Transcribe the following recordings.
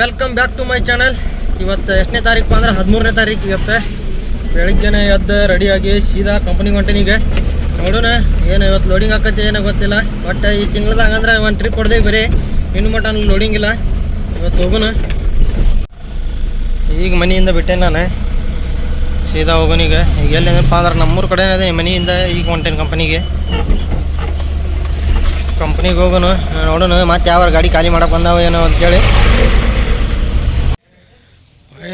Welcome back to my channel ಇವತ್ತು ಎಷ್ಟನೇ ತಾರೀಕು ಅಂದ್ರೆ ಹದಿಮೂರನೇ ತಾರೀಕು ಇವತ್ತೆ. ಬೆಳಿಗ್ಗೆನೆ ಎದ್ದು ರೆಡಿಯಾಗಿ ಸೀದಾ ಕಂಪ್ನಿಗೆ ಹೊಂಟೀನಿಗೆ ನೋಡೋಣ, ಏನು ಇವತ್ತು ಲೋಡಿಂಗ್ ಹಾಕತ್ತೆ ಏನೋ ಗೊತ್ತಿಲ್ಲ. ಬಟ್ ಈ ತಿಂಗ್ಳದಾಗ ಅಂದ್ರೆ ಒಂದು ಟ್ರಿಪ್ ಹೊಡೆದೇವಿ ಬರೀ ಇನ್ನು ಮಟ ಲೋಡಿಂಗ್ ಇಲ್ಲ. ಇವತ್ತು ಹೋಗೋಣ. ಈಗ ಮನೆಯಿಂದ ಬಿಟ್ಟೆ ನಾನು. ಸೀದಾ ಹೋಗೋನೀಗ ಈಗ. ಎಲ್ಲೇನಪ್ಪ ಅಂದ್ರೆ ನಮ್ಮೂರ ಕಡೆ ಅದೇ ಮನೆಯಿಂದ ಈಗ ಹೊಂಟೇನೆ ಕಂಪ್ನಿಗೆ ಕಂಪ್ನಿಗೆ ಹೋಗೋಣ, ನೋಡೋಣ ಮತ್ತೆ ಯಾವ ಗಾಡಿ ಖಾಲಿ ಮಾಡಕ್ಕೆ ಬಂದಾವ ಏನೋ ಅಂತೇಳಿ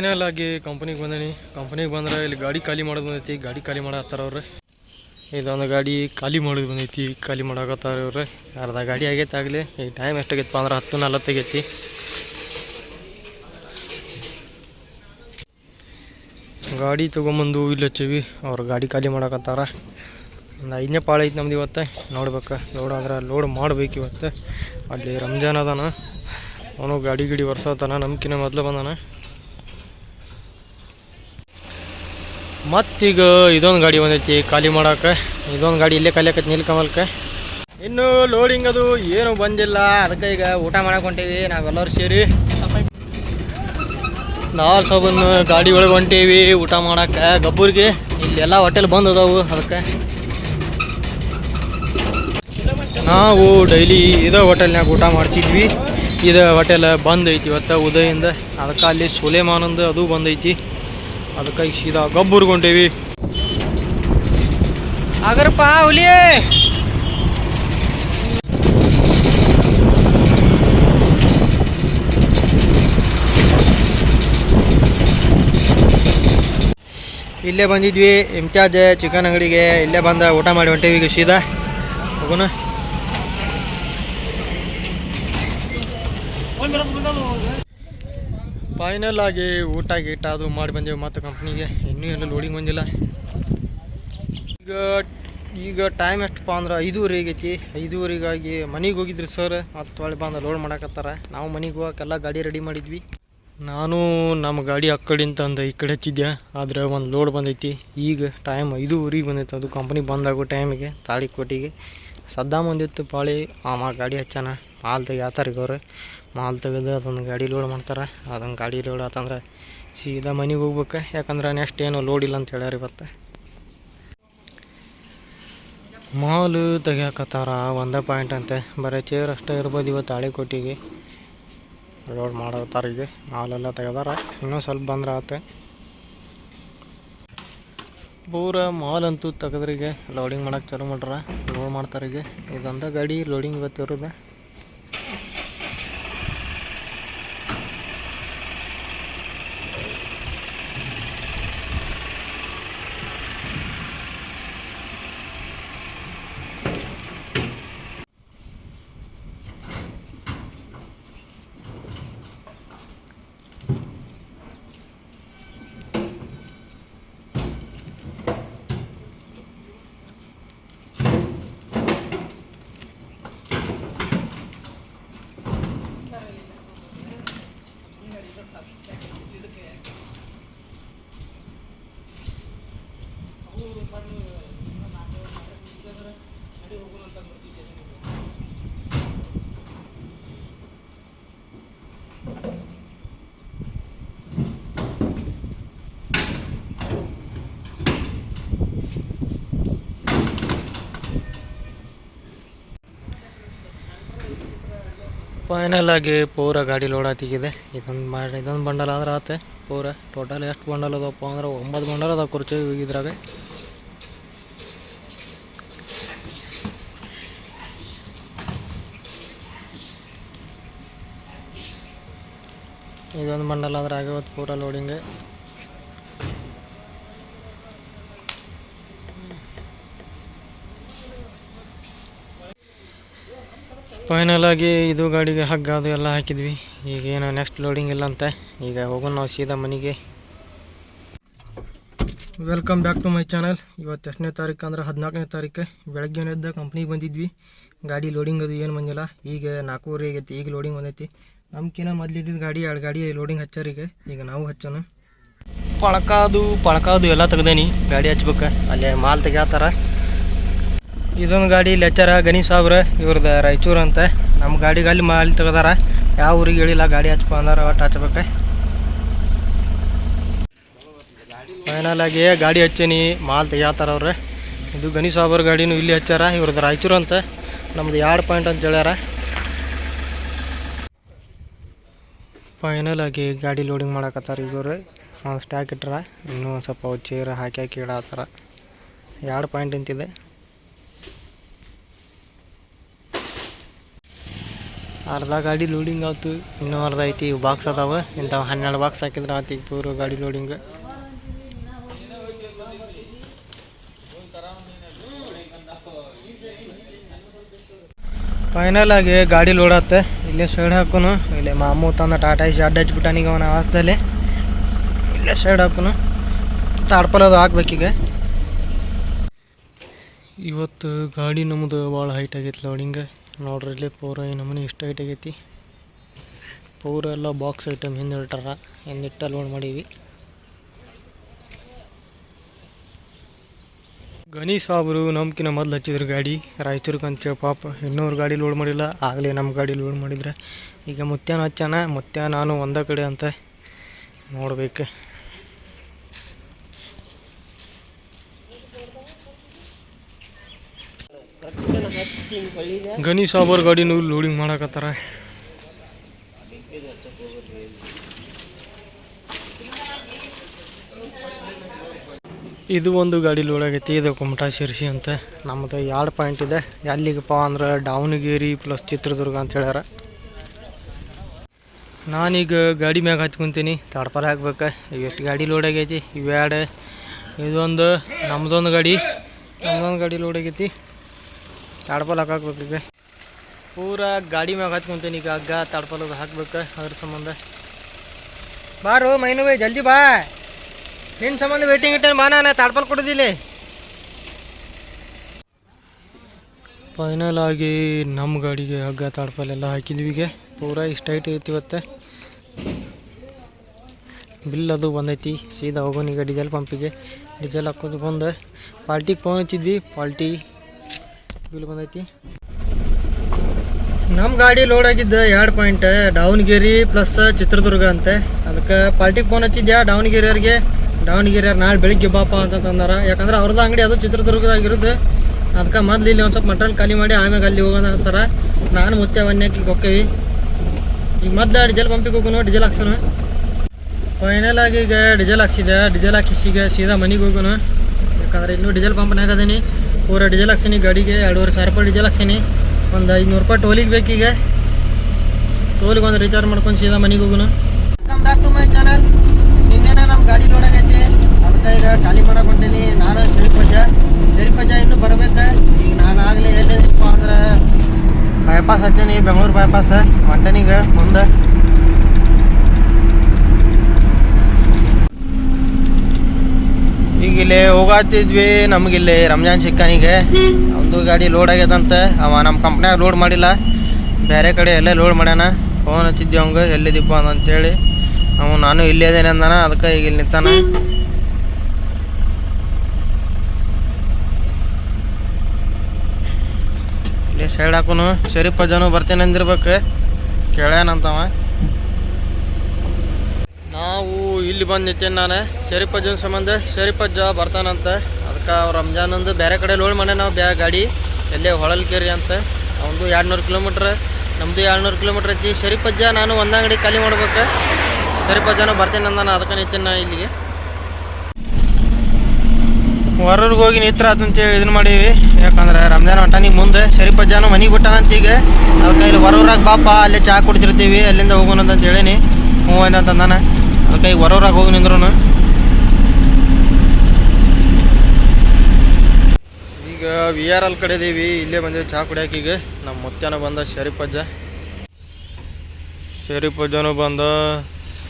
ಫೈನಲ್ ಆಗಿ ಕಂಪ್ನಿಗೆ ಬಂದೀನಿ. ಕಂಪ್ನಿಗೆ ಬಂದ್ರೆ ಇಲ್ಲಿ ಗಾಡಿ ಖಾಲಿ ಮಾಡೋದು ಬಂದೈತಿ. ಗಾಡಿ ಖಾಲಿ ಮಾಡತ್ತಾರ ಅವ್ರೆ. ಇದೊಂದು ಗಾಡಿ ಖಾಲಿ ಮಾಡೋದು ಬಂದೈತಿ. ಖಾಲಿ ಮಾಡಕತ್ತಾರ ಇವ್ರೆ. ಅರ್ಧ ಗಾಡಿ ಆಗೈತೆ ಆಗಲಿ. ಈ ಟೈಮ್ ಎಷ್ಟಾಗೈತಪ್ಪ ಅಂದ್ರೆ ಹತ್ತು ನಲ್ವತ್ತಾಗೈತಿ ಗಾಡಿ ತೊಗೊಂಬಂದು ಇಲ್ಲಿ ಹಚ್ಚಿವಿ. ಅವ್ರು ಗಾಡಿ ಖಾಲಿ ಮಾಡಕತ್ತಾರ. ಒಂದು ಐದನೇ ಪಾಳ ಐತಿ ನಮ್ದು ಇವತ್ತೆ. ನೋಡ್ಬೇಕು. ಲೋಡ್ ಆದ್ರೆ ಲೋಡ್ ಮಾಡ್ಬೇಕು ಇವತ್ತೆ. ಅಲ್ಲಿ ರಂಜಾನ್ ಅದಾನ. ಅವನು ಗಾಡಿ ಗಿಡಿ ಒರ್ಸೋತಾನ. ನಮ್ಕಿನ ಮೊದಲು ಬಂದಾನ. ಮತ್ತೀಗ ಇದೊಂದು ಗಾಡಿ ಬಂದೈತಿ, ಖಾಲಿ ಮಾಡಕ್ಕೆ ಇದೊಂದು ಗಾಡಿ ಇಲ್ಲೇ ಖಾಲಿ ಆಕೈತಿ ನಿಲ್ಕಮಲ್ಕೆ ಇನ್ನು ಲೋಡಿಂಗ್ ಅದು ಏನು ಬಂದಿಲ್ಲ. ಅದಕ್ಕೆ ಈಗ ಊಟ ಹೊಂಟೀವಿ, ನಾವೆಲ್ಲರೂ ಸೇರಿ. ನಾವು ಸೊಬನ್ ಗಾಡಿ ಒಳಗೆ ಹೊಂಟೀವಿ, ಊಟ ಮಾಡಕ್ಕೆ ಗಬ್ಬೂರಿಗೆ, ಇಲ್ಲೆಲ್ಲ ಹೋಟೆಲ್ ಬಂದ್ ಅದಾವು ಅದಕ್ಕೆ. ನಾವು ಡೈಲಿ ಇದೇ ಹೋಟೆಲ್ನಾಗ ಊಟ ಮಾಡ್ತಿದ್ವಿ. ಇದು ಹೋಟೆಲ್ ಬಂದ್ ಐತಿ ಇವತ್ತು ಉದಯಿಂದ ಅದಕ್ಕೆ ಅಲ್ಲಿ ಸುಲೇಮಾನಂದು ಅದು ಬಂದೈತಿ ಅದಕ್ಕೆ ಈಗ ಸೀದಾ ಗಬ್ಬೂರ್ಗೆ ಹೊಂಟೀವಿ ಆಗರಪ್ಪ, ಹುಲಿಯೇ! ಇಲ್ಲೇ ಬಂದಿದ್ವಿ, ಇಮ್ತಿಯಾಜ್ ಚಿಕನ್ ಅಂಗಡಿಗೆ, ಇಲ್ಲೇ ಬಂದ ಊಟ ಮಾಡಿ ಹೊಂಟೇವಿ ಈಗ ಸೀದಾ ಹೋಗೋಣ. ಫೈನಲ್ ಆಗಿ ಊಟ ಗೀಟ ಅದು ಮಾಡಿ ಬಂದೆವು ಮತ್ತು ಕಂಪ್ನಿಗೆ ಇನ್ನೂ ಎಲ್ಲ ಲೋಡಿಂಗ್ ಬಂದಿಲ್ಲ. ಈಗ ಈಗ ಟೈಮ್ ಎಷ್ಟಪ್ಪ ಅಂದ್ರೆ ಐದೂವರೆ ಆಗೈತಿ ಐದೂವರೆಗಾಗಿ ಮನೆಗೆ ಹೋಗಿದ್ರಿ ಸರ್ ಮತ್ತು ಒಳ್ಳೆ ಬಂದು ಲೋಡ್ ಮಾಡಕತ್ತಾರ. ನಾವು ಮನೆಗೆ ಹೋಗಕ್ಕೆಲ್ಲ ಗಾಡಿ ರೆಡಿ ಮಾಡಿದ್ವಿ. ನಾನು ನಮ್ಮ ಗಾಡಿ ಆ ಕಡೆಯಿಂದ ಈ ಕಡೆ ಹಚ್ಚಿದ್ದೆ. ಆದರೆ ಒಂದು ಲೋಡ್ ಬಂದೈತಿ. ಈಗ ಟೈಮ್ ಐದೂವರೆಗೆ ಬಂದೈತೆ. ಅದು ಕಂಪ್ನಿ ಬಂದಾಗೋ ಟೈಮಿಗೆ ತಾಳಿಕೋಟಿಗೆ ಸದ್ದಾ ಬಂದಿತ್ತು ಪಾಳಿ. ಆಮ ಗಾಡಿ ಹಚ್ಚಾನ. ಹಾಲ್ದಾಗ ಯಾವ ಈಗ ಅವ್ರು ಮಾಲ್ ತೆಗೆದು ಅದೊಂದು ಗಾಡಿ ಲೋಡ್ ಮಾಡ್ತಾರೆ. ಅದೊಂದು ಗಾಡಿ ಲೋಡ್ ಆತಂದ್ರೆ ಸೀದಾ ಮನೆಗೆ ಹೋಗ್ಬೇಕು. ಯಾಕಂದ್ರೆ ನೆಕ್ಸ್ಟ್ ಏನು ಲೋಡ್ ಇಲ್ಲ ಅಂತ ಹೇಳ್ಯಾರ ಇವತ್ತು. ಮಾಲು ತೆಗಿಯಾಕತ್ತಾರ ಒಂದೇ ಪಾಯಿಂಟ್ ಅಂತೆ. ಬರೀ ಚೇರ್ ಅಷ್ಟೇ ಇರ್ಬೋದು ಇವತ್ತು ತಾಳಿಕೋಟಿಗೆ ಲೋಡ್ ಮಾಡತ್ತಾರ ಈಗ ಮಾಲೆಲ್ಲ ತೆಗೆದಾರ ಇನ್ನೂ ಸ್ವಲ್ಪ ಬಂದ್ರೆ ಆತ. ಪೂರ ಮಾಲ್ ಅಂತೂ ತೆಗೆದ್ರಿಗೆ ಲೋಡಿಂಗ್ ಮಾಡಕ್ಕೆ ಚಾಲು ಮಾಡ್ರ. ಲೋಡ್ ಮಾಡ್ತಾರೀಗೆ. ಇದೊಂದ ಗಾಡಿ ಲೋಡಿಂಗ್ ಇವತ್ತು ಇರೋದು. ಫೈನಲ್ ಆಗಿ ಪೂರ ಗಾಡಿ ಲೋಡ್ ಆತಿಗಿದೆ ಇದೊಂದು ಮಾಡಿ, ಇದೊಂದು ಬಂಡಲ್ ಆದ್ರೆ ಆತ ಪೂರ. ಟೋಟಲ್ ಎಷ್ಟು ಬಂಡಲ್ ಅದಪ್ಪ ಅಂದ್ರೆ ಒಂಬತ್ತು ಬಂಡಲ್ ಅದಾವ ಕುರ್ಚಿ ಇದ್ರಾಗ. ಇದೊಂದು ಬಂಡಲ್ ಆದ್ರೆ ಆಗಿವತ್ತು ಪೂರ ಲೋಡಿಂಗ್ ಫೈನಲ್ ಆಗಿ ಇದು ಗಾಡಿಗೆ ಹಗ್ಗ ಅದು ಎಲ್ಲ ಹಾಕಿದ್ವಿ. ಈಗ ಏನು ನೆಕ್ಸ್ಟ್ ಲೋಡಿಂಗ್ ಇಲ್ಲ ಅಂತ. ಈಗ ಹೋಗೋಣ ನಾವು ಸೀದಾ ಮನೆಗೆ. Welcome back to my channel ಇವತ್ತು ಎಷ್ಟನೇ ತಾರೀಕು ಅಂದ್ರೆ ಹದಿನಾಲ್ಕನೇ ತಾರೀಕು. ಬೆಳಗ್ಗೆ ಎದ್ದ ಕಂಪ್ನಿಗೆ ಬಂದಿದ್ವಿ. ಗಾಡಿ ಲೋಡಿಂಗ್ ಅದು ಏನು ಬಂದಿಲ್ಲ. ಈಗ ನಾಲ್ಕೂವರೆ ಆಗೈತಿ, ಈಗ ಲೋಡಿಂಗ್ ಬಂದೈತಿ. ನಮ್ಕಿನ್ನ ಮೊದ್ಲಿದ್ದಿದ್ದು ಗಾಡಿ ಎರಡು ಗಾಡಿ ಲೋಡಿಂಗ್ ಹಚ್ಚಾರ ಈಗ ನಾವು ಹಚ್ಚೋಣ. ಪಳಕಾದು ಪಳಕಾದು ಎಲ್ಲ ತೆಗ್ದೇನಿ. ಗಾಡಿ ಹಚ್ಬೇಕು. ಅಲ್ಲೇ ಮಾಲ್ ತೆಗ್ಯಾತಾರ. ಇದೊಂದು ಗಾಡಿ ಲೆಚ್ಚರ, ಗಣೇಶ್ ಸಾಬ್ರ ಇವ್ರದ್ದು ರಾಯಚೂರು ಅಂತ. ನಮ್ಮ ಗಾಡಿಗೆ ಅಲ್ಲಿ ಮಾಲ್ ತೆಗ್ದಾರ. ಯಾವ ಊರಿಗೆ ಹೇಳಿಲ್ಲ, ಗಾಡಿ ಹಚ್ಪ ಅಂದ್ರೆ, ಒಟ್ಟು ಹಚ್ಬೇಕು. ಫೈನಲ್ ಆಗಿ ಗಾಡಿ ಹಚ್ಚೀನಿ, ಮಾಲ್ ತೆಗಿತಾರ ಅವ್ರೆ. ಇದು ಗಣೇಶ್ ಸಾಬ್ರ ಗಾಡಿನೂ ಇಲ್ಲಿ ಹಚ್ಚಾರ ಇವ್ರದ್ದು ರಾಯಚೂರು ಅಂತ. ನಮ್ದು ಎರಡು ಪಾಯಿಂಟ್ ಅಂತ ಹೇಳ್ಯಾರ. ಫೈನಲ್ ಆಗಿ ಗಾಡಿ ಲೋಡಿಂಗ್ ಮಾಡಕತ್ತಾರ ಇವರು. ಸ್ಟ್ಯಾಕ್ ಇಟ್ಟರ ಇನ್ನೂ ಒಂದು ಸ್ವಲ್ಪ ಚೇರ್ ಹಾಕಿ ಹಾಕಿ ಇಡತ್ತಾರ ಎರಡು ಪಾಯಿಂಟ್ ಅಂತಿದೆ? ಅರ್ಧ ಗಾಡಿ ಲೋಡಿಂಗ್ ಆಯ್ತು, ಇನ್ನೂ ಅರ್ಧ ಐತಿ ಬಾಕ್ಸ್ ಅದಾವ. ಇಂಥವು ಹನ್ನೆರಡು ಬಾಕ್ಸ್ ಹಾಕಿದ್ರೆ ಆತೀಗ ಪೂರ ಗಾಡಿ ಲೋಡಿಂಗ್ ಫೈನಲ್ ಆಗಿ ಗಾಡಿ ಲೋಡ್ ಆತ್ತೆ. ಇಲ್ಲೇ ಸೈಡ್ ಹಾಕೋನು. ಇಲ್ಲೇ ಮಾಮೂ ತಂದ ಟಾಟಾ ಐಸಿ ಅಡ್ಡ ಹಚ್ಬಿಟ್ಟಾನೀಗ ಅವನ ಆಸ್ದಲ್ಲಿ ಇಲ್ಲೇ ಸೈಡ್ ಹಾಕೋನು. ತಾಡ್ಪಲ್ ಅದು ಹಾಕ್ಬೇಕೀಗ ಇವತ್ತು ಗಾಡಿ ನಮ್ಮದು ಭಾಳ ಹೈಟ್ ಆಗೈತೆ ಲೋಡಿಂಗ್ ನೋಡ್ರಿ ಇಲ್ಲಿ ಪೂರ ಈ ನಮೂನಿ ಇಷ್ಟು ಐಟ್ ಆಗೈತಿ. ಪೂರ ಎಲ್ಲ ಬಾಕ್ಸ್ ಐಟಮ್ ಹಿಂದೆ ಇಟ್ಟಾರ. ಹಿಂದಿಟ್ಟ ಲೋಡ್ ಮಾಡೀವಿ ಗಣೇಶ್ ಸಾಬ್ರು ನಮ್ಕಿನ ಮೊದ್ಲು ಹಚ್ಚಿದ್ರು ಗಾಡಿ. ರಾಯಚೂರ್ಗೆ ಅಂತೇಳಿ ಪಾಪ ಇನ್ನೂರು ಗಾಡಿ ಲೋಡ್ ಮಾಡಿಲ್ಲ. ಆಗಲೇ ನಮ್ಮ ಗಾಡಿ ಲೋಡ್ ಮಾಡಿದ್ರೆ. ಈಗ ಮುತ್ಯಾನ ಹಚ್ಚಾನ ಮುತ್ಯ ನಾನು ಒಂದೇ ಕಡೆ ಅಂತ ನೋಡ್ಬೇಕು. ಗಣೇಶ್ ಸಾಬರ್ ಗಾಡಿನೂ ಲೋಡಿಂಗ್ ಮಾಡಕತ್ತಾರ. ಇದು ಒಂದು ಗಾಡಿ ಲೋಡ್ ಆಗೈತಿ, ಇದು ಕುಮಟಾ ಶಿರ್ಸಿ ಅಂತ. ನಮ್ಮದು ಎರಡು ಪಾಯಿಂಟ್ ಇದೆ. ಎಲ್ಲಿಗಪ್ಪ ಅಂದ್ರೆ ದಾವಣಗೆರೆ ಪ್ಲಸ್ ಚಿತ್ರದುರ್ಗ ಅಂತ ಹೇಳ್ಯಾರ. ನಾನೀಗ ಗಾಡಿ ಮ್ಯಾಗ ಹಚ್ಕೊಂತೀನಿ ತಾಡ್ಪಾಲ ಹಾಕ್ಬೇಕು. ಎಷ್ಟು ಗಾಡಿ ಲೋಡ್ ಆಗೈತಿ? ಇವೆರಡು, ಇದೊಂದು, ನಮ್ದೊಂದು ಗಾಡಿ ನಮ್ದೊಂದು ಗಾಡಿ ಲೋಡ್ ಆಗೈತಿ. ತಾಡ್ಪಾಲ ಹಾಕಬೇಕು ಈಗ. ಪೂರ ಗಾಡಿ ಮ್ಯಾಗ ಹಚ್ಕೊಂತೀನಿ ಈಗ ಹಗ್ಗ ತಾಡ್ಪಾಲದು ಹಾಕ್ಬೇಕು ಅದ್ರ ಸಂಬಂಧ. ಬಾರು ಬೈ ಜಲ್ದಿ ಬಾ. ನಿನ್ನ ಸಂಬಂಧ ವೇಟಿಂಗ್ ಇಟ್ಟೆ ಬಾ ನಾನು ತಾಡ್ಪಾಲ್ ಕೊಡೋದಿಲ್ಲ. ಫೈನಲ್ ಆಗಿ ನಮ್ಮ ಗಾಡಿಗೆ ಹಗ್ಗ ತಾಡ್ಪಾಲ್ ಎಲ್ಲ ಹಾಕಿದ್ವಿ ಈಗ. ಪೂರ ಇಷ್ಟ ಐತಿ ಇವತ್ತೆ. ಬಿಲ್ ಅದು ಬಂದೈತಿ ಸೀದಾ ಹೋಗೋಣ ಈಗ ಡೀಸೆಲ್ ಪಂಪಿಗೆ ಡೀಸೆಲ್ ಹಾಕೋದು ಬಂದು. ಪಾಲ್ಟಿಗೆ ಫೋನ್ ಹಚ್ಚಿದ್ವಿ ಪಾಲ್ಟಿ ಬಿಲ್ ಬಂದೈತಿ. ನಮ್ಮ ಗಾಡಿ ಲೋಡ್ ಆಗಿದ್ದ ಎರಡು ಪಾಯಿಂಟ್ ದಾವಣಗೆರೆ ಪ್ಲಸ್ ಚಿತ್ರದುರ್ಗ ಅಂತೆ. ಅದಕ್ಕೆ ಪಾರ್ಟಿಗೆ ಫೋನ್ ಹಚ್ಚಿದ್ಯಾ? ದಾವಣಗೆರೆಯವ್ರಿಗೆ. ದಾವಣಗೆರೆಯವ್ರು ನಾಳೆ ಬೆಳಿಗ್ಗೆ ಬಾಪ ಅಂತಂದಾರ ಯಾಕಂದ್ರೆ ಅವ್ರದ್ದು ಅಂಗಡಿ ಅದು ಚಿತ್ರದುರ್ಗದಾಗಿರುತ್ತೆ ಅದಕ್ಕೆ ಮೊದ್ಲು ಇಲ್ಲಿ ಒಂದು ಸ್ವಲ್ಪ ಮಟನ್ ಖಾಲಿ ಮಾಡಿ ಆಮ್ಯಾಗ ಅಲ್ಲಿ ಹೋಗೋಣ ಅಂತಾರ. ನಾನು ಮುತ್ತೆ ವನ್ಯಾಕಿಗೆ ಹೋಗ್ತೀವಿ ಈಗ ಮೊದ್ಲು ಡಿಜೆಲ್ ಪಂಪಿಗೆ ಹೋಗೋಣ ಡಿಜೆಲ್ ಹಾಕ್ಸೋಣ ಫೈನಲ್ ಆಗಿ ಈಗ ಡಿಜೆಲ್ ಹಾಕ್ಸಿದೆ ಡಿಜೆಲ್ ಹಾಕಿಸಿ ಈಗ ಸೀದಾ ಮನೆಗೆ ಹೋಗೋಣ ಯಾಕಂದ್ರೆ ಇನ್ನೂ ಡಿಜೆಲ್ ಪಂಪ್ನಾಗ ಅದೀನಿ. ಪೂರ ಡೀಸೆಲ್ ಹಾಕ್ಸೀನಿ ಗಾಡಿಗೆ ಎರಡೂವರೆ ಸಾವಿರ ರೂಪಾಯಿ ಡೀಸೆಲ್ ಹಾಕ್ಸೀನಿ ಒಂದು ಐದುನೂರು ರೂಪಾಯಿ ಟೋಲಿಗೆ ಬೇಕೀಗ ಟೋಲಿಗೆ ಒಂದು ರೀಚಾರ್ಜ್ ಮಾಡ್ಕೊಂಡು ಸೀದಾ ಮನೆಗೆ ಹೋಗೋಣ. Welcome back to my channel ನಿನ್ನೆನ ನಮ್ಮ ಗಾಡಿ ಲೋಡ್ ಆಗೈತಿ. ಅದಕ್ಕೆ ಈಗ ಖಾಲಿ ಮಾಡಕ್ಕೆ ಹೊಂಟೀನಿ ನಾನು ಶರೀಫಜ ಶರೀಫಜ ಇನ್ನೂ ಬರಬೇಕು. ಈಗ ನಾನು ಆಗಲಿ ಎಲ್ಲಿದ್ದಪ್ಪ ಅಂದ್ರೆ ಬೈಪಾಸ್ ಹತ್ತೀನಿ ಬೆಂಗಳೂರು ಬೈಪಾಸ್ ಹೊಂಟನೀಗ ಮುಂದೆ. ಈಗ ಇಲ್ಲಿ ಹೋಗಾತಿದ್ವಿ, ನಮಗಿಲ್ಲಿ ರಂಜಾನ್ ಸಿಕ್ಕನಿಗೆ ಒಂದು ಗಾಡಿ ಲೋಡ್ ಆಗ್ಯದಂತ. ಅವ ನಮ್ಮ ಕಂಪ್ನ್ಯಾಗ ಲೋಡ್ ಮಾಡಿಲ್ಲ. ಬೇರೆ ಕಡೆ ಎಲ್ಲೇ ಲೋಡ್ ಮಾಡ್ಯಾನ. ಫೋನ್ ಹಚ್ಚಿದ್ವಿ ಅವಂಗೆ ಎಲ್ಲಿದ್ದೀಪ ಅಂತೇಳಿ. ಅವ ನಾನು ಇಲ್ಲೇ ಇದೇನೆ ಅಂದಾನ, ಅದಕ್ಕೆ ಈಗ ಇಲ್ಲಿ ನಿಂತಾನ. ಇಲ್ಲಿ ಸೈಡ್ ಹಾಕೋನು. ಶರೀಫ್ ಅಜ್ಜನು ಬರ್ತೇನೆ ಅಂದಿರ್ಬೇಕು. ಕೇಳ್ಯಾನಂತವ ನಾವು ಇಲ್ಲಿ ಬಂದು ನಿಂತೇನೆ ನಾನು. ಶರೀಫ್ ಅಜ್ಜನ ಸಂಬಂಧ. ಶರೀಫಜ್ಜ ಬರ್ತಾನಂತ ಅದಕ್ಕೆ ರಂಜಾನಂದು ಬೇರೆ ಕಡೆ ಲೋಡ್ ಮನೆ ನಾವು ಬ್ಯಾ ಗಾಡಿ, ಎಲ್ಲೇ ಹೊಳಲ್ಕೇರಿ ಅಂತ. ಅವನದು ಎರಡು ನೂರು ಕಿಲೋಮೀಟ್ರ್. ನಮ್ಮದು ಎರಡು ನೂರು ಕಿಲೋಮೀಟ್ರ್ ಐತಿ. ಶರೀಫಜ್ಜ ನಾನು ಒಂದು ಅಂಗಡಿ ಖಾಲಿ ಮಾಡ್ಬೇಕು. ಶರೀಫ್ ಬರ್ತೀನಿ ಅಂದಾನ ಅದಕ್ಕೆ ನಿಂತೇನೆ ನಾನು ಇಲ್ಲಿಗೆ. ಹೊರಗೆ ಹೋಗಿ ನಿತ್ರ ಅಂತೇಳಿ ಇದನ್ನ ಮಾಡೀವಿ. ಯಾಕಂದ್ರೆ ರಂಜಾನ್ ಹೊಂಟಾನಿಗೆ ಮುಂದೆ ಶರೀಫ್ ಅಜ್ಜಾನು ಮನೆಗೆ ಬಿಟ್ಟಾನಂತ ಈಗ ಅದಕ್ಕೆ ಇಲ್ಲಿ ಹೊರವ್ರಾಗ ಬಾಪ, ಅಲ್ಲೇ ಚಹಾ ಕುಡಿತಿರ್ತೀವಿ, ಅಲ್ಲಿಂದ ಹೋಗೋಣ ಅಂತ ಹೇಳೀನಿ. ಹ್ಞೂ ಅಂತಂದಾನೆ ಅದಕ್ಕೆ ಈಗ ಹೊರವ್ರಾಗ ಹೋಗಿ ನಿಂದ್ರು ಈಗ ವಿ ಆರ್ ಅಲ್ಲಿ ಕಡೆ ಇದೀವಿ, ಇಲ್ಲೇ ಬಂದೀವಿ ಚಹಾ ಕುಡಿಯೋಕೆ ಈಗ. ನಮ್ಮ ಮುತ್ಯಾನ ಬಂದ ಶರೀಫ್ ಅಜ್ಜ ಶರೀಫ್ ಅಜ್ಜನೂ ಬಂದ,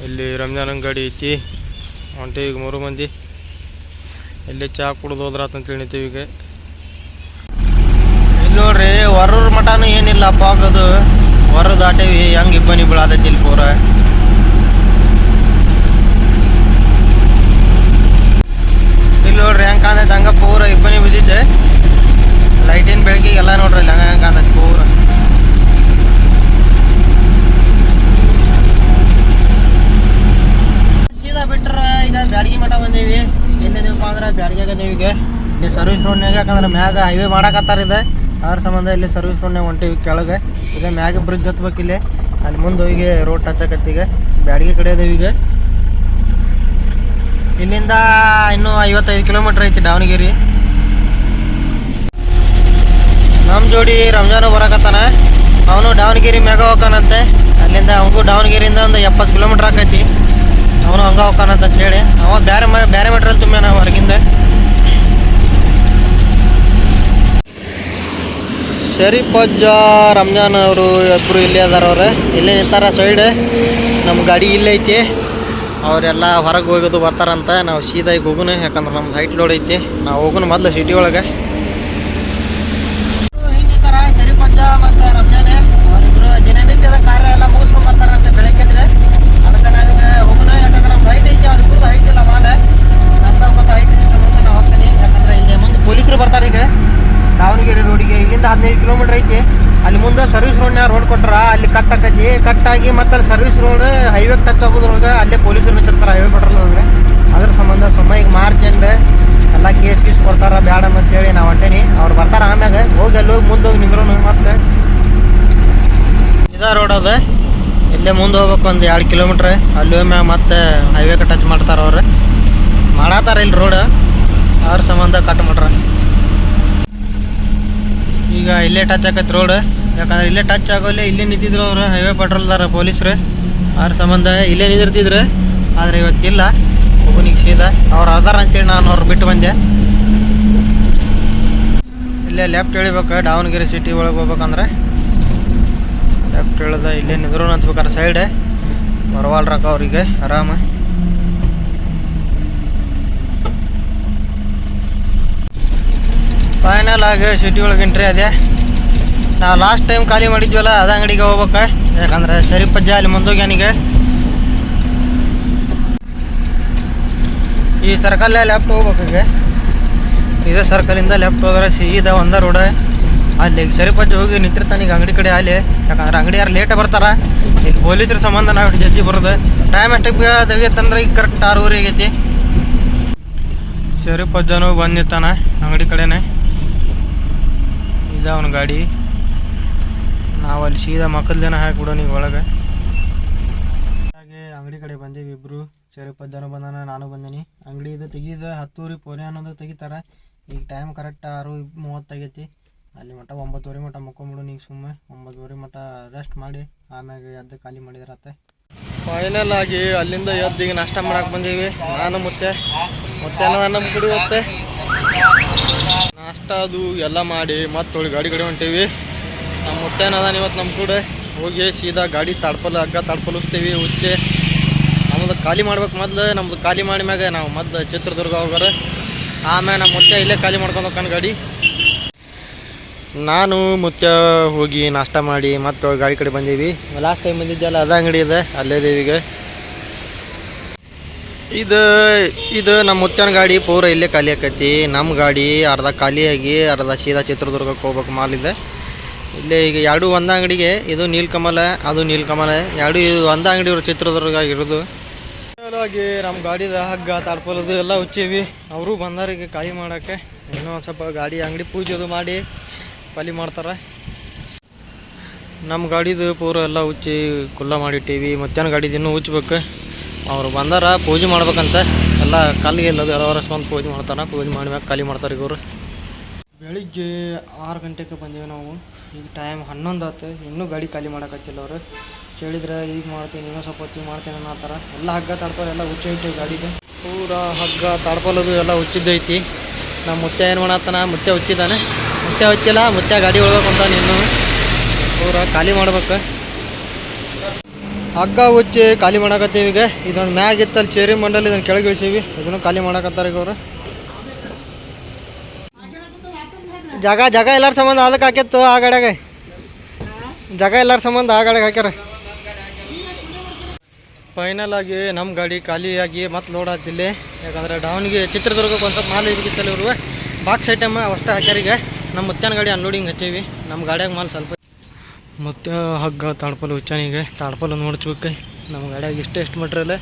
ಇಲ್ಲಿ ರಂಜಾನ್ ಅಂಗಡಿ ಐತಿ. ಹೊಂಟಿ ಈಗ ಮೂರು ಮಂದಿ. ಇಲ್ಲಿ ಚಹಾ ಕುಡ್ದು ಹೋದ್ರಾತಂತೇಳಿ ನಿಂತೀವಿ ಈಗ. ಇಲ್ಲಿ ನೋಡ್ರಿ ಹೊರೂರ್ ಮಠನೂ ಏನಿಲ್ಲ ಪಾಕದು ಹೊರ ದಾಟೇವಿ, ಹೆಂಗೆ ಇಬ್ಬನಿ ಬೀಳಾದೈತಿ ಇಲ್ಲಿ ಪೂರ. ಕಾಣೈತೆ ಹಂಗೆ ಪೂರ ಇಬ್ಬನಿ ಬಿದ್ದಿದ್ದೆ. ಲೈಟಿನ ಬೆಳಕಿಗೆ ಎಲ್ಲ ನೋಡ್ರಿ ಇಲ್ಲಿ ಹಂಗೆ ಕಾಣೈತೆ ಪೂರ. ಬಿಟ್ರೆ ಈಗ ಬ್ಯಾಡಗಿ ಮಠ ಬಂದೇವಿ. ಏನೇನಪ್ಪ ಅಂದ್ರೆ ಬ್ಯಾಡಗಿ ಈಗ. ಇಲ್ಲಿ ಸರ್ವಿಸ್ ರೋಡ್ನಾಗ ಯಾಕಂದ್ರೆ ಮ್ಯಾಗ ಹೈವೇ ಮಾಡಾಕತ್ತಾರ ಇದೆ. ಅದ್ರ ಸಂಬಂಧ ಇಲ್ಲಿ ಸರ್ವಿಸ್ ರೋಡ್ನಾಗ ಹೊಂಟಿವಿ ಕೆಳಗೆ. ಈಗ ಮ್ಯಾಗ ಬ್ರಿಡ್ಜ್ ಹತ್ಬೇಕು ಇಲ್ಲಿ. ಅಲ್ಲಿ ಮುಂದೆ ಹೋಗಿ ರೋಡ್ ಟಚ್ ಆಕತ್ತೀಗ ಬ್ಯಾಡಗಿ ಕಡೆ ಅದೇವಿ ಇಲ್ಲಿಂದ ಇನ್ನೂ ಐವತ್ತೈದು ಕಿಲೋಮೀಟ್ರ್ ಐತಿ ದಾವಣಗೆರೆ. ನಮ್ಮ ಜೋಡಿ ರಂಜಾನು ಬರಕತ್ತಾನ. ಅವನು ದಾವಣಗೆರೆ ಮ್ಯಾಗ ಹೋಗ್ತಾನಂತೆ. ಅಲ್ಲಿಂದ ಅವನಿಗೂ ದಾವಣಗೆರೆಯಿಂದ ಒಂದು ಎಪ್ಪತ್ತು ಕಿಲೋಮೀಟ್ರ್ ಆಕೈತಿ. ಅವನು ಹಂಗೆ ಹೋಗ್ತಾನಂತ ಅಂತ ಹೇಳಿ ಅವ ಬೇರೆ ಬೇರೆ ಮೆಟ್ರಲ್ ನಾವು ಹೊರಗಿಂದ. ಶರೀಫಜ್ಜ ರಂಜಾನ್ ಅವರು ಇಬ್ಬರು ಇಲ್ಲೇ ಅದಾರ ಅವ್ರು. ಇಲ್ಲೇ ನಿಂತಾರ ಸೈಡ್ ನಮ್ಮ ಗಾಡಿ ಇಲ್ಲೈತಿ ಅವರೆಲ್ಲ ಹೊರಗೆ ಹೋಗೋದು ಬರ್ತಾರಂತ. ನಾವು ಸೀದಾಗಿ ಹೋಗೋಣ, ಯಾಕಂದ್ರೆ ನಮ್ದು ಹೈಟ್ ಲೋಡ್ ಐತಿ. ನಾವು ಹೋಗೋಣ ಮೊದಲು ಸಿಟಿ ಒಳಗೆ ಹಿಂಗಿರ್ತಾರ ಶರೀಫಜ್ಜ ಮತ್ತು ರಂಜಾನೆ ಅವರಿಬ್ರು ದಿನನಿತ್ಯದ ಕಾರ್ಯ ಎಲ್ಲ ಮುಗಿಸ್ಕೊಂಡ್ ಬರ್ತಾರಂತೆ ಬೆಳಗ್ಗೆ ಅದಕ್ಕೆ ನಾವೀಗ ಹೋಗೋಣ ಯಾಕಂದ್ರೆ ನಮ್ದು ಹೈಟ್ ಐತಿ ಅವ್ರಿಬ್ರದ್ದು ಹೈಟ್ ಇಲ್ಲ ಮಾಲೆ ನಮ್ದು ಮತ್ತು ಹೈಟ್ ಐತಿ ಸಂಬಂಧ ನಾವು ಹೋಗ್ತೀನಿ ಯಾಕಂದ್ರೆ ಇಲ್ಲಿ ಮುಂದೆ ಪೊಲೀಸರು ಬರ್ತಾರೆ ಈಗ ದಾವಣಗೆರೆ ರೋಡಿಗೆ ಇಲ್ಲಿಂದ ಹದಿನೈದು ಕಿಲೋಮೀಟರ್ ಐತಿ ಅಲ್ಲಿ ಮುಂದೆ ಸರ್ವಿಸ್ ರೋಡ್ನ ರೋಡ್ ಕೊಟ್ರ ಅಲ್ಲಿ ಕಟ್ ಆಕತಿ. ಕಟ್ ಆಗಿ ಮತ್ತೆ ಸರ್ವಿಸ್ ರೋಡ್ ಹೈವೇ ಟಚ್ ಆಗೋದ್ರೊಳಗೆ ಅಲ್ಲೇ ಪೊಲೀಸರು ನಿಂತಿರ್ತಾರೆ ಹೈವೇ ಪೆಟ್ರೋಲ್ ಒಳಗೆ ಅದ್ರ ಸಂಬಂಧ ಸುಮ್ಮ ಈಗ ಮಾರ್ಚ್ ಎಂಡ್ ಎಲ್ಲ ಕೇಸ್ ಗೀಸ್ ಕೊಡ್ತಾರ, ಬ್ಯಾಡ ಅಂತೇಳಿ ನಾವು ಅಂಟೇನಿ. ಅವ್ರು ಬರ್ತಾರ ಆಮ್ಯಾಗ. ಹೋಗಿ ಅಲ್ಲಿ ಹೋಗಿ ಮುಂದೆ ಹೋಗಿ ನಿಂದ್ರು ಮತ್ತೆ. ಇದ ರೋಡ್ ಅದ. ಇಲ್ಲೇ ಮುಂದೆ ಹೋಗ್ಬೇಕು ಒಂದು ಎರಡು ಕಿಲೋಮೀಟ್ರ್ ಅಲ್ಲಿ ಹೋಗಿ ಮತ್ತೆ ಹೈವೇಗೆ ಟಚ್ ಮಾಡ್ತಾರ ಅವ್ರು. ಮಾಡತ್ತಾರ ಇಲ್ಲಿ ರೋಡ್ ಅವ್ರ ಸಂಬಂಧ ಕಟ್ ಮಾಡ್ರ. ಈಗ ಇಲ್ಲೇ ಟಚ್ ಆಕೈತೆ ರೋಡ್ ಯಾಕಂದ್ರೆ ಇಲ್ಲೇ ಟಚ್ ಆಗೋಲ್ಲೇ ಇಲ್ಲೇ ನಿಂತಿದ್ರು ಅವ್ರು ಹೈವೇ ಪೆಟ್ರೋಲ್ದಾರ ಪೊಲೀಸ್ರು. ಅವ್ರ ಸಂಬಂಧ ಇಲ್ಲೇ ನಿಂದಿರ್ತಿದ್ರು. ಆದರೆ ಇವತ್ತಿಲ್ಲ. ಒಬ್ಬನಿಗೆ ಸೀದಾ ಅವ್ರು ಅದಾರ ಅಂತೇಳಿ ನಾನು ಅವ್ರು ಬಿಟ್ಟು ಬಂದೆ. ಇಲ್ಲೇ ಲೆಫ್ಟ್ ಇಳಿಬೇಕು ದಾವಣಗೆರೆ ಸಿಟಿ ಒಳಗೆ ಹೋಗ್ಬೇಕಂದ್ರೆ. ಲೆಫ್ಟ್ ಇಳ್ದ ಇಲ್ಲೇ ನಿಂದ್ರು ಬೇಕಾದ್ರೆ ಸೈಡ್ ಬರವಾಲ್ರಕ್ಕ ಅವರಿಗೆ, ಆರಾಮ. ಫೈನಲ್ ಆಗಿ ಸಿಟಿ ಒಳಗೆ ಎಂಟ್ರಿ ಅದೇ ನಾವು ಲಾಸ್ಟ್ ಟೈಮ್ ಖಾಲಿ ಮಾಡಿದ್ವಲ್ಲ, ಅದ ಅಂಗಡಿಗೆ ಹೋಗ್ಬೇಕ. ಯಾಕಂದ್ರೆ ಸರಿಪಜ್ಜ ಅಲ್ಲಿ ಮುಂದೋಗ್ಯಾನಿಗೆ ಈ ಸರ್ಕಲ್ ಲೆಫ್ಟ್ ಹೋಗ್ಬೇಕು ಈಗ. ಇದೇ ಸರ್ಕಲಿಂದ ಲೆಫ್ಟ್ ಹೋದ್ರೆ ಸೀದಾ ಒಂದ ರೋಡ್ ಅಲ್ಲಿ ಸರಿಪಜ್ಜ ಹೋಗಿ ನಿಂತಿರ್ತಾನೆ ಈಗ ಅಂಗಡಿ ಕಡೆ ಅಲ್ಲಿ. ಯಾಕಂದ್ರೆ ಅಂಗಡಿ ಯಾರು ಲೇಟ್ ಬರ್ತಾರ? ಇಲ್ಲಿ ಪೊಲೀಸರ ಸಂಬಂಧ ನಾವು ಜಲ್ದಿ ಬರೋದು. ಟೈಮ್ ಎಷ್ಟಕ್ಕೆ ತೆಗಿಯತ್ತಂದ್ರೆ ಈಗ ಕರೆಕ್ಟ್ ಆರೂವರೆ ಆಗೈತಿ. ಶರೀಫಜ್ಜನು ಬಂದು ನಿಂತಾನ ಅಂಗಡಿ ಕಡೆನೆ. ಇದ ಅವನ ಗಾಡಿ. ನಾವು ಅಲ್ಲಿ ಸೀದಾ ಜನ ಹಾಕ್ಬಿಡೋಣ ಈಗ ಒಳಗೆ. ಹಾಗೆ ಅಂಗಡಿ ಕಡೆ ಬಂದೀವಿ ಇಬ್ರು. ಜನ ಬಂದಾನ, ನಾನು ಬಂದೀನಿ. ಅಂಗಡಿ ಇದು ತೆಗೀದ ಹತ್ತೂರಿ ಪೋನೆ ಅನ್ನೋದು ತೆಗಿತಾರ. ಈಗ ಟೈಮ್ ಕರೆಕ್ಟ್ ಆರು ಮೂವತ್ತಾಗೈತಿ ಅಲ್ಲಿ ಮಟ್ಟ ಒಂಬತ್ತುವರೆ ಮಟ್ಟ ಮಕ್ಕೊಂಬಿಡು ಈಗ ಸುಮ್ಮನೆ. ಒಂಬತ್ತುವರೆ ಮಟ್ಟ ರೆಸ್ಟ್ ಮಾಡಿ, ಆಮ್ಯಾಗ ಎದ್ದು ಖಾಲಿ ಮಾಡಿದ್ರತ್ತೆ ಫೈನಲ್ ಆಗಿ ಅಲ್ಲಿಂದ ಎದ್ದು ಈಗ ನಾಷ್ಟ ಮಾಡಕ್ಕೆ ಬಂದೀವಿ. ನಾನು ಮತ್ತೆ ಮತ್ತೆ ನಮ್ಮ ಕಡೆ ನಾಷ್ಟ ಅದು ಎಲ್ಲ ಮಾಡಿ ಮತ್ತೆ ಗಾಡಿ ಕಡೆ ಹೊಂಟೀವಿ. ನಮ್ಮ ಮುತ್ತೇನದಾನ ಇವತ್ತು ನಮ್ಮ ಕೂಡ. ಹೋಗಿ ಸೀದಾ ಗಾಡಿ ತಾಡ್ಪಲ್, ಹಗ್ಗ ತಾಡ್ಪಲ್ ಉಸ್ತೀವಿ ಉಚ್ಚೆ. ನಮ್ಮದು ಖಾಲಿ ಮಾಡ್ಬೇಕು ಮೊದ್ಲು, ನಮ್ದು ಖಾಲಿ ಮಾಡಿ ಮ್ಯಾಗ ನಾವು ಮೊದ್ಲು ಚಿತ್ರದುರ್ಗ ಹೋಗಾರ. ಆಮೇಲೆ ನಮ್ಮ ಮುತ್ತೆ ಇಲ್ಲೇ ಖಾಲಿ ಮಾಡ್ಕೊಂಡು ಹೋಗ್ಕೊಂಡು ಗಾಡಿ. ನಾನು, ಮುತ್ಯ ಹೋಗಿ ನಾಷ್ಟ ಮಾಡಿ ಮತ್ತೆ ಗಾಡಿ ಕಡೆ ಬಂದೀವಿ. ಲಾಸ್ಟ್ ಟೈಮ್ ಬಂದಿದ್ದೆಲ್ಲ ಅದ ಅಂಗಡಿ ಇದೆ, ಅಲ್ಲೇ ದೇವಿಗೆ ಇದು ಇದು ನಮ್ಮ ಮುತ್ತನ ಗಾಡಿ ಪೂರ ಇಲ್ಲೇ ಖಾಲಿ ಆಕೈತಿ. ನಮ್ಮ ಗಾಡಿ ಅರ್ಧ ಖಾಲಿಯಾಗಿ ಅರ್ಧ ಸೀದಾ ಚಿತ್ರದುರ್ಗಕ್ಕೆ ಹೋಗ್ಬೇಕು ಮಾಲಿದೆ ಇಲ್ಲೇ ಈಗ ಎರಡು ಒಂದು ಅಂಗಡಿಗೆ, ಇದು ನೀಲ್ಕಮಲ, ಅದು ನೀಲ್ಕಮಲ. ಎರಡು ಇದು ಒಂದು ಅಂಗಡಿ ಚಿತ್ರದುರ್ಗ ಇರೋದು ಆಗಿ ನಮ್ಮ ಗಾಡಿದ ಹಗ್ಗ, ತಾಡ್ಪಲದು ಎಲ್ಲ ಉಚ್ಚೀವಿ. ಅವರು ಬಂದಾರ ಈಗ ಖಾಲಿ ಮಾಡೋಕ್ಕೆ. ಇನ್ನೂ ಒಂದು ಸ್ವಲ್ಪ ಗಾಡಿ ಅಂಗಡಿ ಪೂಜೆ ಅದು ಮಾಡಿ ಖಾಲಿ ಮಾಡ್ತಾರೆ. ನಮ್ಮ ಗಾಡಿದು ಪೂರ ಎಲ್ಲ ಉಚ್ಚಿ ಕುಲ್ಲ ಮಾಡಿಟ್ಟೀವಿ ಮತ್ತೇನು ಗಾಡಿದು ಇನ್ನೂ ಉಚ್ಬೇಕು ಅವ್ರು ಬಂದಾರ, ಪೂಜೆ ಮಾಡ್ಬೇಕಂತ. ಎಲ್ಲ ಕಾಲಿಗೆ ಎಲ್ಲದು ಎಲ್ಲ ವರ್ಷ ಬಂದು ಪೂಜೆ ಮಾಡ್ತಾರ. ಪೂಜೆ ಮಾಡ್ಬೇಕು ಖಾಲಿ ಮಾಡ್ತಾರೆ ಇವರು. ಬೆಳಿಗ್ಗೆ ಆರು ಗಂಟೆಗೆ ಬಂದೀವಿ ನಾವು. ಈಗ ಟೈಮ್ ಹನ್ನೊಂದು ಆತು. ಇನ್ನೂ ಗಾಡಿ ಖಾಲಿ ಮಾಡೋಕತ್ತಿಲ್ಲ ಅವರು. ಕೇಳಿದ್ರೆ, ಈಗ ಮಾಡ್ತೀನಿ, ಇನ್ನೂ ಸ್ವಲ್ಪ ಹೊತ್ತಿಗೆ ಮಾಡ್ತೀನಿ ಅನ್ನೋ ಥರ ಎಲ್ಲ ಹಗ್ಗ ತಾಡ್ಪಲ್ ಎಲ್ಲ ಹುಚ್ಚ ಐತೆ ಗಾಡಿಗೆ ಪೂರ ಹಗ್ಗ ತಾಡ್ಪಾಲದು ಎಲ್ಲ ಹುಚ್ಚಿದ್ದೈತಿ ನಮ್ಮ ಮುತ್ತೆ ಏನು ಮಾಡತ್ತಾನ? ಮುತ್ತೆ ಹುಚ್ಚಿದ್ದಾನೆ. ಮುತ್ತೆ ಹುಚ್ಚಿಲ್ಲ ಮುತ್ತೆ ಗಾಡಿ ಒಳಗೆ ಅಂತಾನೆ ಇನ್ನೂ. ಪೂರ ಖಾಲಿ ಮಾಡ್ಬೇಕು. ಹಗ್ಗ ಉಚ್ಚಿ ಖಾಲಿ ಮಾಡಾಕತ್ತೀವಿ ಈಗ ಇದೊಂದು ಮ್ಯಾಗ್ ಇತ್ತಲ್ಲಿ ಚೇರಿ ಮಂಡಲ್ ಇದನ್ನು ಕೆಳಗೆ ಇಳಿಸೀವಿ. ಇದನ್ನು ಖಾಲಿ ಮಾಡಕತ್ತಾರ ಈಗ ಅವರು. ಜಾಗ ಜಾಗ ಎಲ್ಲರ ಸಂಬಂಧ ಅದಕ್ಕೆ ಹಾಕಿತ್ತು ಆ ಗಾಡ್ಯಾಗ? ಜಾಗ ಎಲ್ಲರ ಸಂಬಂಧ ಆ ಗಾಡಿಗೆ ಹಾಕ್ಯಾರ? ಫೈನಲ್ ಆಗಿ ನಮ್ಮ ಗಾಡಿ ಖಾಲಿಯಾಗಿ ಮತ್ತೆ ಲೋಡ್ ಆತಿಲ್ಲಿ ಯಾಕಂದ್ರೆ ಡೌನ್ಗೆ ಚಿತ್ರದುರ್ಗಕ್ಕೆ ಒಂದು ಸ್ವಲ್ಪ ಮಾಲ್ ಇದಕ್ಕಿತ್ತಲ್ಲ ಇವರು. ಬಾಕ್ಸ್ ಐಟಮ್ ಅಷ್ಟೇ ಹಾಕ್ಯಾರ ಈಗ. ನಮ್ಮ ಮುತ್ತಾನ ಗಾಡಿ ಅನ್ಲೋಡಿಂಗ್ ಹಚ್ಚೀವಿ. ನಮ್ಮ ಗಾಡಿಯಾಗ ಮಾಲ್ ಸ್ವಲ್ಪ ಮತ್ತೆ ಹಗ್ಗ ತಾಡ್ಪಲ್ ಹುಚ್ಚಾನಿಗೆ ತಾಡ್ಪಲ್ ಒಂದು ಮುಡ್ಚ್ಬೇಕು. ನಮ್ಮ ಗಾಡಿಯಾಗ ಇಷ್ಟು ಎಷ್ಟು ಮಟ್ರಲ್ಲ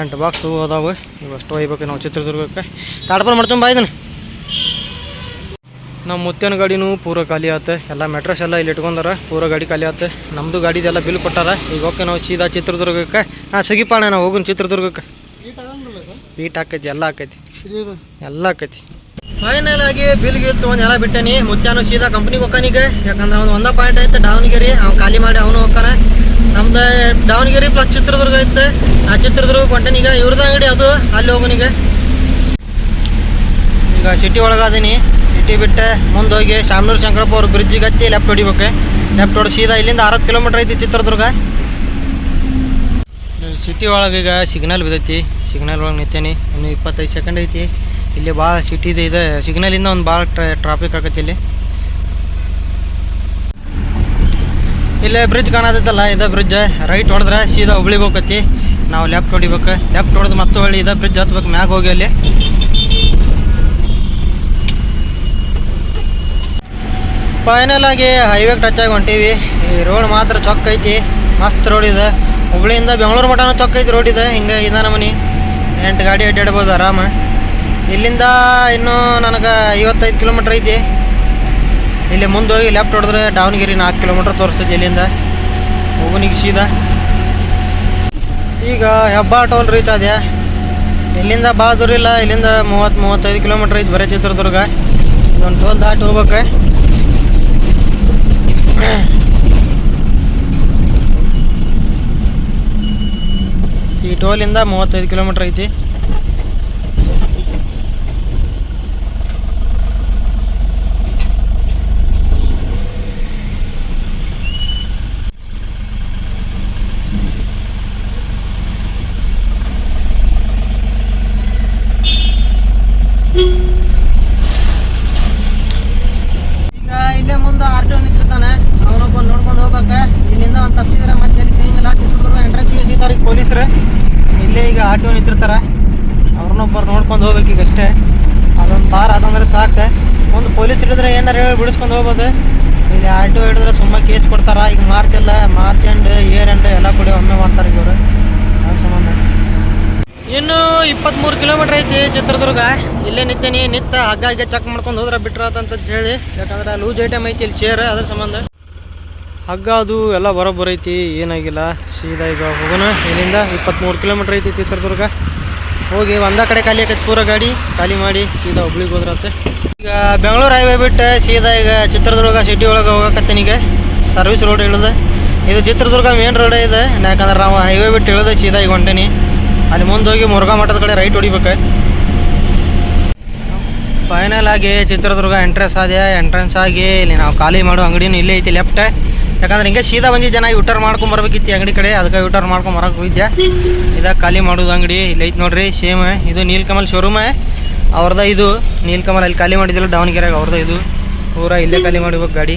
ಎಂಟು ಬಾಕ್ಸ್ ಅದಾವೆ ಇವು ಅಷ್ಟು ಒಯ್ಬೇಕು ನಾವು ಚಿತ್ರದುರ್ಗಕ್ಕೆ. ತಾಡ್ಪಲ್ ಮಾಡ್ತೀನಿ ಬಾ ಇದನ್ನು. ನಮ್ಮ ಮುತ್ತಿನ ಗಾಡಿನೂ ಪೂರ ಖಾಲಿ ಆತ. ಎಲ್ಲ ಮೆಟ್ರಸ್ ಎಲ್ಲ ಇಲ್ಲಿ ಇಟ್ಕೊಂಡಾರ. ಪೂರ ಗಾಡಿ ಖಾಲಿ ಆತ. ನಮ್ಮದು ಗಾಡಿದೆಲ್ಲ ಬಿಲ್ ಕೊಟ್ಟಾರ. ಈಗ ಓಕೆ ನಾವು ಸೀದಾ ಚಿತ್ರದುರ್ಗಕ್ಕೆ. ಹಾಂ ಸಗಿಪಾಣ ನಾವು ಹೋಗೋಣ ಚಿತ್ರದುರ್ಗಕ್ಕೆ. ಬೀಟ್ ಹಾಕೈತಿ ಎಲ್ಲ ಹಾಕೈತಿ ಎಲ್ಲ ಆಕೈತಿ. ಫೈನಲ್ ಆಗಿ ಬಿಲ್ ಗಿಲ್ ತೊಗೊಂಡು ಎಲ್ಲ ಬಿಟ್ಟನಿ. ಮುತ್ಯಾನು ಸೀದಾ ಕಂಪ್ನಿಗೆ ಹೋಗ್ತಾನೀಗ ಯಾಕಂದ್ರೆ ಅವ್ನು ಒಂದ ಪಾಯಿಂಟ್ ಐತೆ ದಾವಣಗೆರೆ. ಅವ್ನು ಖಾಲಿ ಮಾಡಿ ಅವನು ಹೋಗ್ತಾನೆ ನಮ್ದು ದಾವಣಗೆರೆ ಪ್ಲಸ್ ಚಿತ್ರದುರ್ಗ ಐತೆ. ಆ ಚಿತ್ರದುರ್ಗ ಹೊಂಟನೀಗ ಇವ್ರದ್ದು ಅಂಗಡಿ ಅದು, ಅಲ್ಲಿ ಹೋಗೋನೀಗ. ಈಗ ಸಿಟಿ ಒಳಗೆ ಸಿಟಿ ಬಿಟ್ಟೆ ಮುಂದೆ ಹೋಗಿ ಶಾಮನೂರು ಶಂಕರಪ್ಪ ಅವ್ರ ಬ್ರಿಡ್ಜಿಗೆ ಹತ್ತಿ ಲೆಫ್ಟ್ ಹೊಡಿಬೇಕು. ಲೆಫ್ಟ್ ಹೊಡಿ ಸೀದಾ ಇಲ್ಲಿಂದ ಅರವತ್ತು ಕಿಲೋಮೀಟ್ರ್ ಐತಿ ಚಿತ್ರದುರ್ಗ. ಸಿಟಿ ಒಳಗೆ ಈಗ ಸಿಗ್ನಲ್ ಬಿದ್ದೈತಿ. ಸಿಗ್ನಲ್ ಒಳಗೆ ನಿಂತೇನಿ. ಇನ್ನು ಇಪ್ಪತ್ತೈದು ಸೆಕೆಂಡ್ ಐತಿ. ಇಲ್ಲಿ ಭಾಳ ಸಿಟಿದು ಇದೆ. ಸಿಗ್ನಲಿಂದ ಒಂದು ಭಾಳ ಟ್ರಾಫಿಕ್ ಆಗತ್ತೆ ಇಲ್ಲಿ. ಇಲ್ಲೇ ಬ್ರಿಡ್ಜ್ ಕಾಣತೈತಲ್ಲ, ಇದೇ ಬ್ರಿಡ್ಜ್ ರೈಟ್ ಹೊಡೆದ್ರೆ ಸೀದಾ ಹುಬ್ಳಿಗೆ ಹೋಗತಿ ನಾವು ಲೆಫ್ಟ್ ಹೊಡಿಬೇಕು. ಲೆಫ್ಟ್ ಹೊಡೆದು ಮತ್ತೆ ಹೊಳ್ಳಿ ಇದೆ. ಬ್ರಿಡ್ಜ್ ಹತ್ಬೇಕು ಮ್ಯಾಗ ಹೋಗಿ ಅಲ್ಲಿ. ಫೈನಲ್ ಆಗಿ ಹೈವೇಗೆ ಟಚ್ ಆಗಿ ಹೊಂಟೀವಿ. ಈ ರೋಡ್ ಮಾತ್ರ ಚೊಕ್ಕ ಐತಿ. ಮಸ್ತ್ ರೋಡ್ ಇದೆ. ಹುಬ್ಳಿಯಿಂದ ಬೆಂಗಳೂರು ಮಠನೂ ಚೊಕ್ಕ ಐತಿ ರೋಡ್ ಇದೆ. ಹಿಂಗೆ ಇದ ನಮನಿ ಎಂಟು ಗಾಡಿ ಅಡ್ಡಾಡ್ಬೋದು ಆರಾಮ. ಇಲ್ಲಿಂದ ಇನ್ನೂ ನನಗೆ ಐವತ್ತೈದು ಕಿಲೋಮೀಟ್ರ್ ಐತಿ. ಇಲ್ಲಿ ಮುಂದೆ ಹೋಗಿ ಲೆಫ್ಟ್ ಹೊಡೆದ್ರೆ ದಾವಣಗೆರೆ ನಾಲ್ಕು ಕಿಲೋಮೀಟ್ರ್ ತೋರಿಸ್ತೈತಿ ಇಲ್ಲಿಂದ. ಹೋಗು ಸೀದಾ. ಈಗ ಹೆಬ್ಬಾ ಟೋಲ್ ರೀಚ್ ಆದ್ಯಾ? ಇಲ್ಲಿಂದ ಭಾಳ ಇಲ್ಲ, ಇಲ್ಲಿಂದ ಮೂವತ್ತು ಮೂವತ್ತೈದು ಕಿಲೋಮೀಟ್ರ್ ಐತಿ ಬರೀ ಚಿತ್ರದುರ್ಗ. ಇದೊಂದು ಟೋಲ್ ದಾಟಿ ಹೋಗ್ಬೇಕು ಈ ಟೋಲಿಂದ ಮೂವತ್ತೈದು ಕಿಲೋಮೀಟ್ರ್ ಐತಿ ಈಗ ಇಲ್ಲೇ ಮುಂದೆ ಆರ್ ಟಿ ಒ ನಿಂತಿರ್ತಾನೆ ಅವನೊಬ್ಬ ನೋಡ್ಕೊಂಡು ಹೋಗ್ಬೇಕು ಇಲ್ಲಿಂದ ಒಂದು ತಪ್ಪಿದ್ರೆ ಮತ್ತೆ ಎಲ್ಲಿ ಸಿಗಂಗಿಲ್ಲ ಚಿತ್ರದುರ್ಗ ಎಂಟ್ರೆನ್ಸ್ಗೆ ಸಿಗ್ತಾರೆ ಈಗ ಪೊಲೀಸರು ಇಲ್ಲೇ ಈಗ ಆರ್ ಟಿ ಒ ನಿಂತಿರ್ತಾರೆ ಅವ್ರನ್ನೊಬ್ಬರು ನೋಡ್ಕೊಂಡು ಹೋಗ್ಬೇಕು ಈಗ ಅಷ್ಟೇ ಅದೊಂದು ಬಾರ್ ಅದಂದ್ರೆ ಸಾಕು ಒಂದು ಹಿಡಿದ್ರೆ ಏನಾರು ಹೇಳಿ ಬಿಡಿಸ್ಕೊಂಡು ಹೋಗ್ಬೋದು. ಇಲ್ಲಿ ಆಟೋ ಹಿಡಿದ್ರೆ ಸುಮ್ಮ ಕೇಸ್ ಕೊಡ್ತಾರ. ಈಗ ಮಾರ್ಚ್ ಎಲ್ಲ ಮಾರ್ಚ್ ಎಂಡ್ ಏರ್ ಎಂಡ್ ಎಲ್ಲ ಕೂಡ ಒಮ್ಮೆ ಮಾಡ್ತಾರೆ ಇವರು. ಅದ್ರ ಸಂಬಂಧ ಇನ್ನು ಇಪ್ಪತ್ತ್ಮೂರು ಕಿಲೋಮೀಟ್ರ್ ಐತಿ ಚಿತ್ರದುರ್ಗ. ಇಲ್ಲೇ ನಿಂತೇನಿ ನಿತ್ತ ಹಗ್ಗ ಹಗ್ಗ ಚೆಕ್ ಮಾಡ್ಕೊಂಡು ಹೋದ್ರೆ ಅಂತ ಹೇಳಿ. ಯಾಕಂದ್ರೆ ಲೂಸ್ ಐಟಮ್ ಐತಿ, ಇಲ್ಲಿ ಚೇರ್ ಅದ್ರ ಸಂಬಂಧ. ಹಗ್ಗ ಅದು ಎಲ್ಲ ಬರೋಬ್ಬರ ಐತಿ, ಏನಾಗಿಲ್ಲ. ಸೀದಾ ಈಗ ಹೋಗೋಣ. ಇಲ್ಲಿಂದ ಇಪ್ಪತ್ತ್ಮೂರು ಕಿಲೋಮೀಟರ್ ಐತಿ ಚಿತ್ರದುರ್ಗ. ಹೋಗಿ ಒಂದ ಕಡೆ ಖಾಲಿ ಆಕೈತಿ ಪೂರ ಗಾಡಿ. ಖಾಲಿ ಮಾಡಿ ಸೀದಾ ಹುಬ್ಳಿಗೆ ಹೋದ್ರತ್ತೆ ಈಗ ಬೆಂಗಳೂರು ಹೈವೇ ಬಿಟ್ಟು ಸೀದಾ ಈಗ ಚಿತ್ರದುರ್ಗ ಸಿಟಿ ಒಳಗೆ ಹೋಗಕತ್ತೀನಿ ಈಗ. ಸರ್ವಿಸ್ ರೋಡ್ ಇಳಿದೆ. ಇದು ಚಿತ್ರದುರ್ಗ ಮೇನ್ ರೋಡ್ ಇದೆ. ಯಾಕಂದ್ರೆ ನಾವು ಹೈವೇ ಬಿಟ್ಟು ಇಳಿದೆ ಸೀದಾ ಈಗ ಹೊಂಟೇನಿ. ಅಲ್ಲಿ ಮುಂದೆ ಹೋಗಿ ಮುರುಘಾ ಮಠದ ಕಡೆ ರೈಟ್ ಹೊಡಿಬೇಕು. ಫೈನಲ್ ಆಗಿ ಚಿತ್ರದುರ್ಗ ಎಂಟ್ರೆನ್ಸ್ ಆದೆ ಎಂಟ್ರೆನ್ಸ್ ಆಗಿ ಇಲ್ಲಿ ನಾವು ಖಾಲಿ ಮಾಡೋ ಅಂಗಡಿನೂ ಇಲ್ಲೇ ಐತಿ ಲೆಫ್ಟ್ ಯಾಕಂದ್ರೆ ಹಿಂಗೆ ಸೀದಾ ಬಂದಿದ್ದೆ ಜನ ಯೂಟರ್ ಮಾಡ್ಕೊಂಡ್ ಬರ್ಬೇಕಿತ್ತು ಅಂಗಡಿ ಕಡೆ. ಅದಕ್ಕೆ ಯೂಟರ್ ಮಾಡ್ಕೊಂಡ್ ಬರಕ್ಕೆ ಹೋಗಿದ್ದೆ ಇದಾಗ ಖಾಲಿ ಮಾಡೋದು ಅಂಗಡಿ ಇಲ್ಲಿ ಐತಿ ನೋಡ್ರಿ. ಸೇಮ್ ಇದು ನೀಲ್ಕಮಲ್ ಶೋರೂಮ್ ಅವ್ರದ ಇದು ನೀಲ್ಕಮಲ್ ಅಲ್ಲಿ ಖಾಲಿ ಮಾಡಿದಿಲ್ಲ ದಾವಣಗೆರೆಗೆ ಅವ್ರದ ಇದು. ಪೂರ ಇಲ್ಲೇ ಖಾಲಿ ಮಾಡಿಬೇಕು ಗಾಡಿ.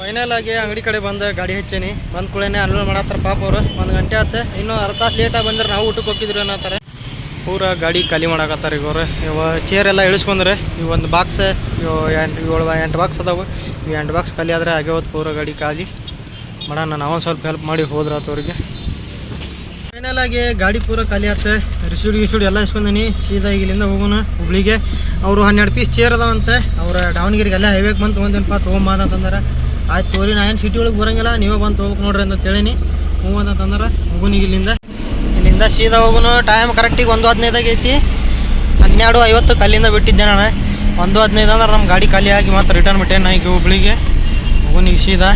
ಫೈನಲ್ ಆಗಿ ಅಂಗಡಿ ಕಡೆ ಬಂದ ಗಾಡಿ ಹಚ್ಚೇನಿ. ಬಂದ ಕೂಡಲೇ ಅನ್ಲೋಡ್ ಮಾಡತ್ತಾರ ಪಾಪ ಅವರು. ಒಂದು ಗಂಟೆ ಆತ. ಇನ್ನೂ ಅರ್ಧ ತಾಸು ಲೇಟಾಗಿ ಬಂದ್ರೆ ನಾವು ಊಟಕ್ಕೆ ಹೋಗಿದ್ರು ಅನ್ನತ್ತಾರೆ. ಪೂರ ಗಾಡಿ ಖಾಲಿ ಮಾಡಕತ್ತಾರ ಈಗ ಇವ ಚೇರ್ ಎಲ್ಲ ಇಳಿಸ್ಕೊಂಡ್ರೆ, ಈ ಒಂದು ಬಾಕ್ಸ್ ಇವು ಎಂಟು, ಏಳು, ಎಂಟು ಬಾಕ್ಸ್ ಅದಾವೆ. ಇವು ಎಂಟು ಬಾಕ್ಸ್ ಖಾಲಿ ಆದರೆ ಆಗ್ಯಾವತ್ತು ಪೂರ ಗಾಡಿ ಖಾಲಿ. ಮಾಡೋಣ ನಾವು ಒಂದು ಸ್ವಲ್ಪ ಹೆಲ್ಪ್ ಮಾಡಿ ಹೋದ್ರ ಅವ್ರಿಗೆ. ಫೈನಲ್ ಆಗಿ ಗಾಡಿ ಪೂರ ಖಾಲಿ ಆತ. ರಿಸೀಡ್ ಗಿಸೂಡ್ ಎಲ್ಲ ಇಸ್ಕೊಂಡೀನಿ ಸೀದಾ ಇಲ್ಲಿಂದ ಹೋಗೋಣ ಹುಬ್ಳಿಗೆ. ಅವರು ಹನ್ನೆರಡು ಪೀಸ್ ಚೇರ್ ಅದಾವಂತೆ. ಅವ್ರ ದಾವಣಗೆರೆಗೆ ಎಲ್ಲ ಹೈವೇಗೆ ಬಂದು ತೊಗೊಂಡೇನಪ್ಪ ತೊಗೊಂಬಾದ ಅಂತಂದ್ರೆ. ಆಯ್ತು ತೋರಿ, ನಾ ಏನು ಸಿಟಿ ಒಳಗೆ ಬರಂಗಿಲ್ಲ, ನೀವೇ ಬಂದು ತೊಗೋಬೇಕು ನೋಡ್ರಿ ಅಂತ ಹೇಳಿನಿ ಹ್ಞೂ ಅಂತಂದ್ರೆ, ಹೋಗೋಣ ಇಲ್ಲಿಂದ ಇಲ್ಲಿಂದ ಸೀದಾ ಹೋಗೋಣ. ಟೈಮ್ ಕರೆಕ್ಟಿಗೆ ಒಂದು ಹದಿನೈದಾಗ ಐತಿ. ಹನ್ನೆರಡು ಐವತ್ತು ಕಲ್ಲಿಂದ ಬಿಟ್ಟಿದ್ದೆ ನಾನು. ಒಂದು ಹದಿನೈದು ಅಂದ್ರೆ ನಮ್ಮ ಗಾಡಿ ಖಾಲಿ ಆಗಿ ಮತ್ತೆ ರಿಟರ್ನ್ ಬಿಟ್ಟೆ ನಾ ಈಗ ಹುಬ್ಳಿಗೆ. ಹೋಗೋಣ ಈಗ ಸೀದಾ.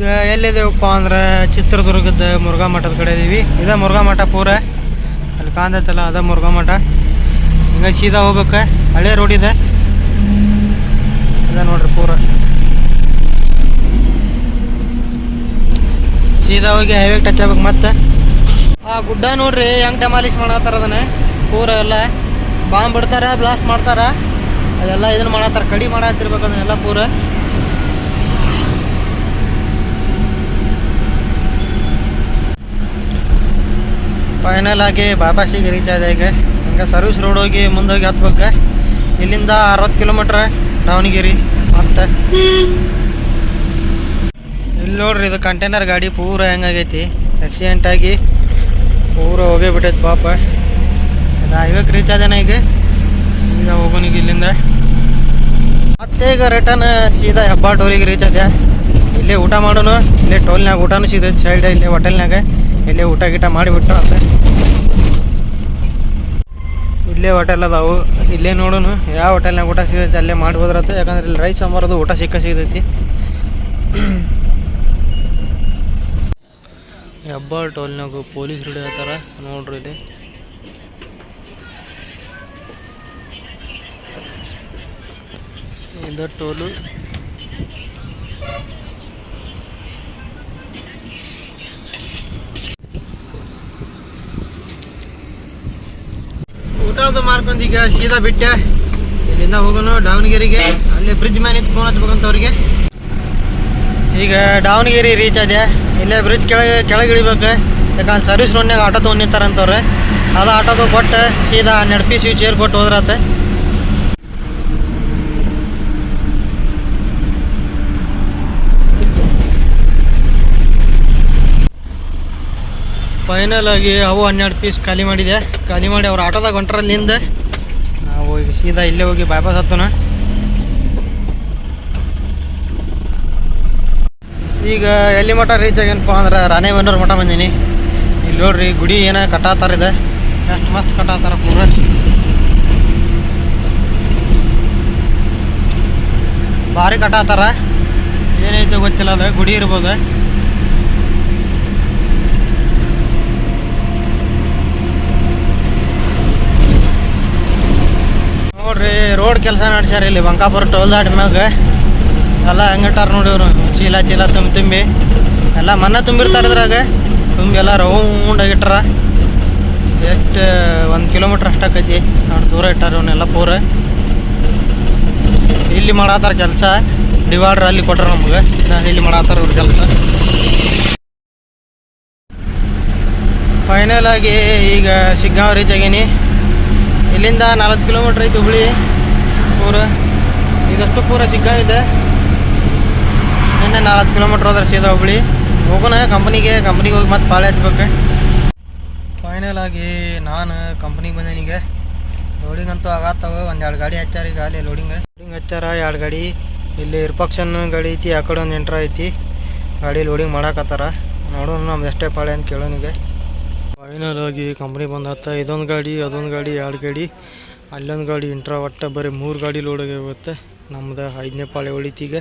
ಈಗ ಎಲ್ಲಿದೇವಪ್ಪ ಅಂದ್ರೆ ಚಿತ್ರದುರ್ಗದ ಮುರುಘಾ ಮಠದ ಕಡೆ ಇದೀವಿ. ಇದ ಮುರುಘಾ ಮಠ ಪೂರ. ಅಲ್ಲಿ ಕಾಂದೈತಲ್ಲ ಅದ ಮುರುಘಾ ಮಠ. ಹಿಂಗೆ ಸೀದಾ ಹೋಗ್ಬೇಕು. ಹಳೆ ರೋಡ್ ಇದೆ. ಅದ ನೋಡ್ರಿ ಪೂರ. ಸೀದಾ ಹೋಗಿ ಹೈವೇ ಟಚ್ ಆಗ್ಬೇಕು ಮತ್ತೆ. ಆ ಗುಡ್ಡ ನೋಡ್ರಿ ಹೆಂಗ್ ಡೆಮಾಲಿಶ್ ಮಾಡತ್ತಾರ ಅದನ್ನ. ಪೂರ ಎಲ್ಲ ಬಾಂಬ್ ಬಿಡ್ತಾರ ಬ್ಲಾಸ್ಟ್ ಮಾಡ್ತಾರ. ಅದೆಲ್ಲ ಇದನ್ನ ಮಾಡತ್ತಾರ, ಕಡಿ ಮಾಡತ್ತಿರ್ಬೇಕು ಅದನ್ನೆಲ್ಲ ಪೂರ. ಫೈನಲ್ ಆಗಿ ಬಾಬಾಶಿಗೆ ರೀಚ್ ಆದ ಈಗ. ಹಂಗೆ ಸರ್ವಿಸ್ ರೋಡ್ ಹೋಗಿ ಮುಂದೋಗಿ ಹತ್ಬೇಕು. ಇಲ್ಲಿಂದ ಅರವತ್ತು ಕಿಲೋಮೀಟ್ರ್ ದಾವಣಗೆರೆ ಮತ್ತೆ ಇಲ್ಲಿ ನೋಡ್ರಿ, ಇದು ಕಂಟೈನರ್ ಗಾಡಿ ಪೂರ ಹೆಂಗಾಗೈತಿ ಆಕ್ಸಿಡೆಂಟ್ ಆಗಿ ಪೂರ ಹೋಗೇ ಬಿಟ್ಟೈತಿ ಪಾಪ ಇದು ಹೈವೇಕ್ ರೀಚ್ ಆದೇನ ಈಗ. ಈಗ ಹೋಗೋನಿಗೆ ಇಲ್ಲಿಂದ. ಮತ್ತೆ ಈಗ ರಿಟರ್ನ್ ಸೀದಾ ಹೆಬ್ಬಾ ಟೋಲಿಗೆ ರೀಚ್ ಆದ್ಯಾ ಇಲ್ಲೇ ಊಟ ಮಾಡೋನು, ಇಲ್ಲೇ ಟೋಲ್ನಾಗ ಊಟನೂ ಸಿಗ್ತೈತೆ ಸೈಡ್ ಇಲ್ಲೇ ಹೋಟೆಲ್ನಾಗ ಇಲ್ಲೇ ಊಟ ಗೀಟ ಮಾಡಿಬಿಟ್ರು ಅಂತ ಇಲ್ಲೇ ಹೋಟೆಲ್ ಅದಾವು. ಇಲ್ಲೇ ನೋಡೋನು, ಯಾವ ಹೋಟೆಲ್ನಾಗ ಊಟ ಸಿಗೈತೆ ಅಲ್ಲೇ ಮಾಡಿ ಯಾಕಂದ್ರೆ ಇಲ್ಲಿ ರೈಸ್ ಸಾಂಬಾರದು ಊಟ ಸಿಕ್ಕ ಸಿಗತೈತಿ. ಹೆಬ್ಬಾಳ್ ಟೋಲ್ನಾಗ ಪೊಲೀಸ್ ರೆಡಿ ಆತಾರ ನೋಡ್ರಿ ಇಲ್ಲಿ. ಇದು ಟೋಲು. ಊಟದ ಮಾರ್ಕೊಂಡು ಈಗ ಸೀದಾ ಬಿಟ್ಟೆ. ಇಲ್ಲಿಂದ ಹೋಗೋಣ ದಾವಣಗೆರೆಗೆ. ಅಲ್ಲಿ ಬ್ರಿಡ್ಜ್ ಮ್ಯಾನ್ ಇತ್ತು ಫೋನ್ ಹಚ್ಬೇಕಂತ ಅವ್ರಿಗೆ ಈಗ ದಾವಣಗೆರೆ ರೀಚ್ ಆಗಿದೆ ಇಲ್ಲೇ ಬ್ರಿಡ್ಜ್ ಕೆಳಗೆ ಕೆಳಗೆ ಇಳಿಬೇಕು. ಯಾಕಂದ್ರೆ ಸರ್ವಿಸ್ ರೋಡ್ನಾಗ ಆಟೋ ತೊಗೊಂಡಿರ್ತಾರಂತವ್ರೆ ಅದು ಆಟೋದು ಕೊಟ್ಟು ಸೀದಾ ಹನ್ನೆರಡು ಪೀಸ್ ಚೇರ್ ಕೊಟ್ಟು ಹೋದ್ರತ್ತೆ ಫೈನಲ್ ಆಗಿ ಅವು ಹನ್ನೆರಡು ಪೀಸ್ ಖಾಲಿ ಮಾಡಿದೆ. ಖಾಲಿ ಮಾಡಿ ಅವ್ರು ಆಟೋದಾಗ ಹೊಂಟ್ರಲ್ಲಿಂದ ನಾವು ಈಗ ಸೀದಾ ಇಲ್ಲೇ ಹೋಗಿ ಬೈಪಾಸ್ ಹತ್ತೋಣ. ಈಗ ಎಲ್ಲಿ ಮಠ ರೀಚ್ ಆಗ್ಯನಪ್ಪ ಅಂದ್ರೆ ರಾಣೇಬೆನ್ನೂರು ಮಠ ಬಂದೀನಿ. ಇಲ್ಲಿ ನೋಡ್ರಿ ಗುಡಿ ಏನ ಕಟ್ಟಾತಾರ ಇದೆ. ಎಷ್ಟು ಮಸ್ತ್ ಕಟ್ಟಾತಾರ ಪೂರ. ಭಾರಿ ಕಟ್ಟಾತಾರ. ಏನೈತೆ ಗೊತ್ತಿಲ್ಲ, ಅದು ಗುಡಿ ಇರ್ಬೋದು. ನೋಡ್ರಿ, ರೋಡ್ ಕೆಲಸ ನಡ್ಸ್ಯಾರ ಇಲ್ಲಿ ಬಂಕಾಪುರ ಟೋಲ್ ದಾಟ್ ಮ್ಯಾಗ. ಎಲ್ಲ ಹೆಂಗಿಟ್ಟಾರ ನೋಡಿ ಇವರು. ಚೀಲ ಚೀಲ ತುಂಬಿ ತುಂಬಿ. ಎಲ್ಲ ಮನ್ನ ತುಂಬಿರ್ತಾರ ಇದ್ರಾಗ. ತುಂಬಿ ಎಲ್ಲ ರೌಂಡ್ ಆಗಿಟ್ಟಾರ ಎಷ್ಟು, ಒಂದು ಕಿಲೋಮೀಟ್ರ್ ಅಷ್ಟಾಕೈತಿ ಅಷ್ಟು ದೂರ ಇಟ್ಟಾರ ಇವನ್ನೆಲ್ಲ ಪೂರ. ಇಲ್ಲಿ ಮಾಡತ್ತಾರ ಕೆಲಸ. ಡಿವೈಡ್ರ್ ಅಲ್ಲಿ ಕೊಟ್ರ ನಮ್ಗೆ. ಇಲ್ಲಿ ಮಾಡತ್ತಾರ ಇವ್ರ ಕೆಲಸ. ಫೈನಲ್ ಆಗಿ ಈಗ ಶಿಗ್ಗಾಂವ್ ರೀಚ್ ಇಲ್ಲಿಂದ ನಾಲ್ಕು ಕಿಲೋಮೀಟ್ರ್ ಐತಿ ಹುಬ್ಳಿ. ಪೂರ ಇದಷ್ಟು ಪೂರ ಸಿಗ್ಗಾಂವ್ ಇದೆ. ಇನ್ನೇ ನಾಲ್ಕು ಕಿಲೋಮೀಟ್ರ್ ಹೋದ್ರೆ ಸೀದಾ ಹುಬ್ಳಿ. ಹೋಗೋಣ ಕಂಪ್ನಿಗೆ ಕಂಪ್ನಿಗೆ ಹೋಗಿ ಮತ್ತೆ ಪಾಳೆ ಹಚ್ಬೇಕು. ಫೈನಲ್ ಆಗಿ ನಾನು ಕಂಪ್ನಿಗೆ ಬಂದೇನೀಗ ಲೋಡಿಂಗ್ ಅಂತೂ ಆಗತ್ತವ, ಒಂದು ಎರಡು ಗಾಡಿ ಹಚ್ಚಾರ ಈಗ ಅಲ್ಲಿ ಲೋಡಿಂಗ್ ಲೋಡಿಂಗ್ ಹಚ್ಚಾರ, ಎರಡು ಗಾಡಿ. ಇಲ್ಲಿ ಇರ್ಪಕ್ಷನ್ ಗಾಡಿ ಐತಿ, ಆ ಕಡೆ ಒಂದು ಎಂಟ್ರ ಐತಿ. ಗಾಡಿ ಲೋಡಿಂಗ್ ಮಾಡಾಕತ್ತಾರ. ನೋಡೋಣ ನಮ್ದು ಎಷ್ಟೇ ಪಾಳೆ ಅಂತ ಕೇಳೋನಿಗೆ ಫೈನಲ್ ಆಗಿ ಕಂಪ್ನಿ ಬಂದ ಹತ್ತ, ಇದೊಂದು ಗಾಡಿ, ಅದೊಂದು ಗಾಡಿ, ಎರಡು ಗಾಡಿ, ಅಲ್ಲೊಂದು ಗಾಡಿ ಇಂಟ್ರಾ ಒಟ್ಟ ಬರೀ ಮೂರು ಗಾಡಿ ಲೋಡ್ ಹೋಗುತ್ತೆ. ನಮ್ದು ಐದನೇ ಪಾಳೆ ಉಳಿತೀಗ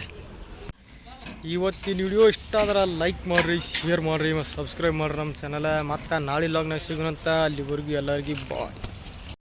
ಇವತ್ತಿನ ವಿಡಿಯೋ ಇಷ್ಟ ಆದ್ರೆ ಲೈಕ್ ಮಾಡಿರಿ ಶೇರ್ ಮಾಡಿರಿ, ಮತ್ತು ಸಬ್ಸ್ಕ್ರೈಬ್ ಮಾಡಿರಿ ನಮ್ಮ ಚಾನಲ ಮತ್ತು ನಾಳೆ ಲಾಗ್ನಾಗ ಸಿಗೋಣಂತ, ಅಲ್ಲಿವರೆಗೂ ಎಲ್ಲರಿಗೂ ಬಾಯ್